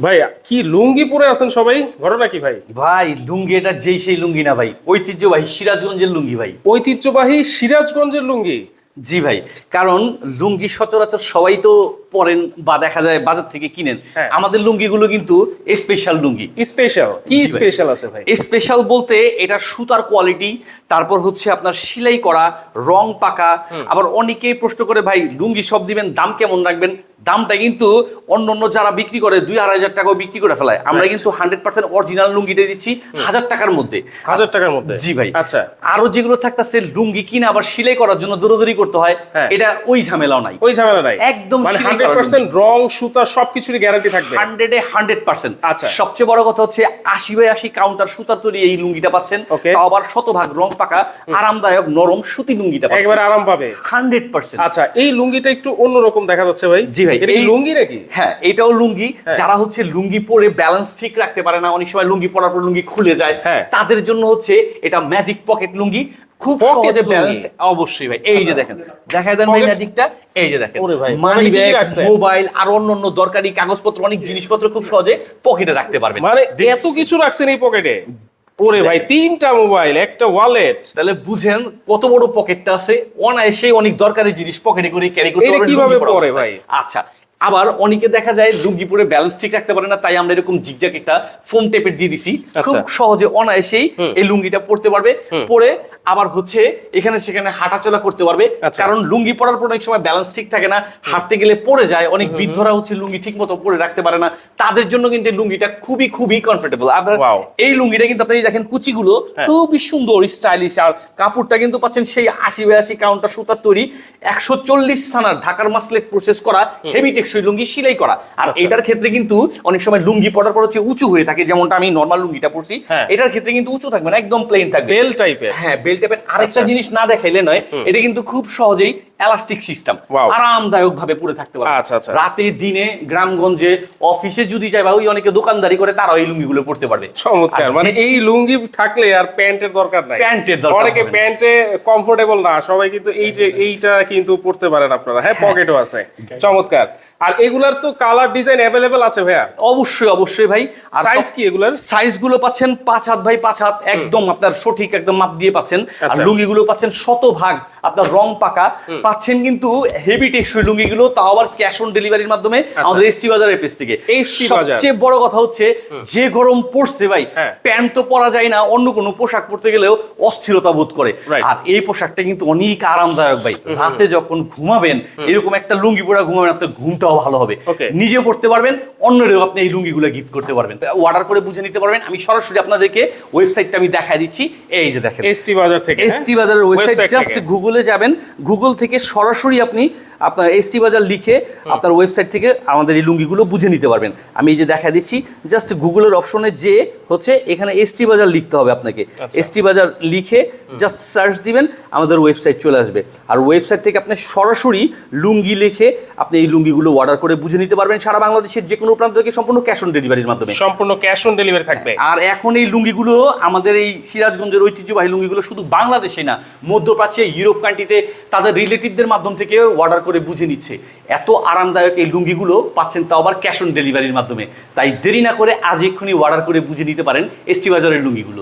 ভাই কি লুঙ্গি পরে আছেন সবাই? ঘটনা কি ভাই? ভাই লুঙ্গি এটা যেই সেই লুঙ্গি না ভাই ঐতিহ্যবাহী সিরাজগঞ্জের লুঙ্গি ভাই। ঐতিহ্যবাহী সিরাজগঞ্জের লুঙ্গি? জি ভাই কারণ লুঙ্গি সচরাচর সবাই তো পরেন বা দেখা যায় বাজার থেকে কিনেন হ্যাঁ। আমাদের লুঙ্গিগুলো কিন্তু স্পেশাল লুঙ্গি। স্পেশাল কি স্পেশাল আছে ভাই? স্পেশাল বলতে এটা সুতার কোয়ালিটি তারপর হচ্ছে আপনার সেলাই করা রং পাকা। আবার অনেকেই প্রশ্ন করে ভাই লুঙ্গি সব দিবেন দাম কেমন রাখবেন? দামটা কিন্তু অন্য অন্য যারা বিক্রি করে দুই আড়াই হাজার টাকাও বিক্রি করে ফেলায়। আমরা কিন্তু হান্ড্রেড পার্সেন্ট অরিজিনাল লুঙ্গিটা দিচ্ছি হাজার টাকার মধ্যে। হাজার টাকার মধ্যে? জি ভাই। আচ্ছা। আরও যেগুলো থাকতেছে লুঙ্গি কিনে আবার সেলাই করার জন্য দৌড়দৌড়ি করতে হয় হ্যাঁ। এটা ওই ঝামেলাও নাই। ওই ঝামেলা নাই। একদম মানে সিলাই হান্ড্রেড করা পার্সেন্ট রং সুতা সবকিছুরই গ্যারান্টি থাকবে। হান্ড্রেডে হান্ড্রেড পার্সেন্ট। আচ্ছা। সবচেয়ে বড় কথা হচ্ছে আশি বাই আশি কাউন্টার সুতার তৈরি এই লুঙ্গিটা পাচ্ছেন. তাও আবার শতভাগ রং পাকা আরামদায়ক নরম সুতি লুঙ্গিটা পাচ্ছেন। একবার আরাম পাবে। Hundred percent. আচ্ছা এই লুঙ্গিটা একটু অন্যরকম দেখা যাচ্ছে ভাই। জি ভাই, এই- লুঙ্গি নাকি? হ্যাঁ এটাও লুঙ্গি। হ্যাঁ। যারা হচ্ছে লুঙ্গি পরে ব্যালেন্স ঠিক রাখতে পারে না অনেক সময় লুঙ্গি পরার পর লুঙ্গি খুলে যায়। হ্যাঁ। তাদের জন্য হচ্ছে এটা ম্যাজিক পকেট লুঙ্গি। খুব সহজে লুঙ্গি? অবশ্যই ভাই এই যে দেখেন। দেখায় দেন ভাই ম্যাজিকটা এই যে দেখেন। মানি ব্যাগ মোবাইল আর অন্য অন্য দরকারি কাগজপত্র অনেক জিনিসপত্র খুব সহজে পকেটে রাখতে পারবেন। মানে এত কিছু রাখছেন এই পকেটে ওরে ভাই তিনটা মোবাইল একটা ওয়ালেট তাহলে বুঝেন কত বড় পকেটটা আছে। অনায়াসে অনেক দরকারি জিনিস পকেটে করে ক্যারি করতে এটা পারবেন কীভাবে পরে ভাই? আচ্ছা আবার অনেকে দেখা যায় লুঙ্গি পরে ব্যালেন্স ঠিক রাখতে পারে না তাই আমরা এরকম জিগজাক একটা ফোম টেপের দিয়ে দিছি। খুব আচ্ছা। সহজে অনায়াসেই এই লুঙ্গিটা পরতে পারবে। পরে আবার হচ্ছে এখানে সেখানে হাঁটাচলা করতে পারবে। আচ্ছা। কারণ লুঙ্গি পরার পর অনেক সময় ব্যালেন্স ঠিক থাকে না হাঁটতে গেলে পড়ে যায় অনেক বৃদ্ধরা হচ্ছে লুঙ্গি ঠিক মতো পরে রাখতে পারে না। তাদের জন্য কিন্তু এই লুঙ্গিটা খুবই খুবই কমফোর্টেবল আপনার এই লুঙ্গিটা কিন্তু আপনি দেখেন কুচিগুলো হ্যাঁ। খুবই সুন্দর স্টাইলিশ আর কাপড়টা কিন্তু পাচ্ছেন সেই আশি বিরাশি কাউন্টার সুতার তৈরি। একশো চল্লিশ থানার ঢাকার মাসলেট প্রসেস করা হেভি টেকসই লুঙ্গি সেলাই করা আর আচ্ছা। এটার ক্ষেত্রে কিন্তু অনেক সময় লুঙ্গি পরার পর হচ্ছে উঁচু হয়ে থাকে যেমনটা আমি নর্মাল লুঙ্গিটা পরছি হ্যাঁ। এটার ক্ষেত্রে কিন্তু উঁচু থাকবে না একদম প্লেন থাকবে বেল টাইপের হ্যাঁ বেল টাইপের আরেকটা আচ্ছা। জিনিস না দেখাইলে নয় এটা কিন্তু খুব সহজেই এলাস্টিক সিস্টেম আরামদায়ক ভাবে পরে থাকতে পারবে। আচ্ছা, আচ্ছা। রাতে দিনে গ্রামগঞ্জে অফিসে যদি যায় বা ওই অনেকে দোকানদারি করে তারাও এই লুঙ্গিগুলো পরতে পারবে। চমৎকার। মানে এই লুঙ্গি থাকলে আর প্যান্টের দরকার নাই। প্যান্টের দরকার অনেকে প্যান্টে কমফোর্টেবল না সবাই কিন্তু এই যে এইটা কিন্তু পড়তে পারেন আপনারা। হ্যাঁ পকেটও আছে। চমৎকার। আর এগুলার তো কালার ডিজাইন অ্যাভেলেবেল আছে ভাইয়া? অবশ্যই অবশ্যই ভাই। আর সাইজ কি এগুলার? সাইজগুলো পাচ্ছেন পাঁচ হাত ভাই পাঁচ হাত একদম আপনার সঠিক একদম মাপ দিয়ে পাচ্ছেন। আর আচ্ছা। লুঙ্গি গুলো পাচ্ছেন শতভাগ আপনার রং পাকা পাচ্ছেন কিন্তু হেভি টেকসই লুঙ্গি গুলো তাও আবার ক্যাশ অন ডেলিভারির মাধ্যমে আমাদের এসটি বাজারের পেজ থেকে। সবচেয়ে বড় কথা হচ্ছে যে গরম পড়ছে ভাই হ্যাঁ। প্যান্ট তো পরা যায় না অন্য কোনো পোশাক পরতে গেলেও অস্থিরতা বোধ করে। আর এই পোশাকটা কিন্তু অনেক আরামদায়ক ভাই। রাতে যখন ঘুমাবেন এরকম একটা লুঙ্গি পরা ঘুমাবেন আপনার ঘুমটাও ভালো হবে. নিজে পড়তে পারবেন অন্যরেও আপনি এই লুঙ্গিগুলো গিফট করতে পারবেন। অর্ডার করে বুঝে নিতে পারবেন। আমি সরাসরি আপনাদেরকে ওয়েবসাইটটা আমি দেখাই দিচ্ছি। এই যে দেখেন। এসটি বাজার থেকে হ্যাঁ? এসটি বাজারের ওয়েবসাইট জাস্ট থেকে। গুগলে যাবেন গুগল থেকে সরাসরি আপনি আপনার এসটি বাজার লিখে আপনার ওয়েবসাইট থেকে আমাদের এই লুঙ্গিগুলো বুঝে নিতে পারবেন। আমি এই যে দেখা দিচ্ছি জাস্ট গুগলের অপশনে যে হচ্ছে এখানে এসটি বাজার লিখতে হবে আপনাকে। আচ্ছা। এসটি বাজার লিখে জাস্ট সার্চ দিবেন আমাদের ওয়েবসাইট চলে আসবে। আর ওয়েবসাইট থেকে আপনি সরাসরি লুঙ্গি লিখে আপনি এই লুঙ্গিগুলো অর্ডার করে বুঝে নিতে পারবেন। সারা বাংলাদেশের যে কোনো প্রান্ত থেকে সম্পূর্ণ ক্যাশ অন ডেলিভারির মাধ্যমে। সম্পূর্ণ ক্যাশ অন ডেলিভারি থাকবে। আর এখন এই লুঙ্গিগুলো আমাদের এই সিরাজগঞ্জের ঐতিহ্যবাহী লুঙ্গিগুলো শুধু বাংলাদেশে না মধ্যপ্রাচ্যে ইউরোপ কান্ট্রিতে তাদের রিলেটিভদের মাধ্যম থেকে অর্ডার করে বুঝে নিচ্ছে। এত আরামদায়ক এই লুঙ্গিগুলো পাচ্ছেন তাও আবার ক্যাশ অন ডেলিভারির মাধ্যমে। তাই দেরি না করে আজ এক্ষুনি অর্ডার করে বুঝে নিতে পারেন এসটি বাজারের লুঙ্গিগুলো।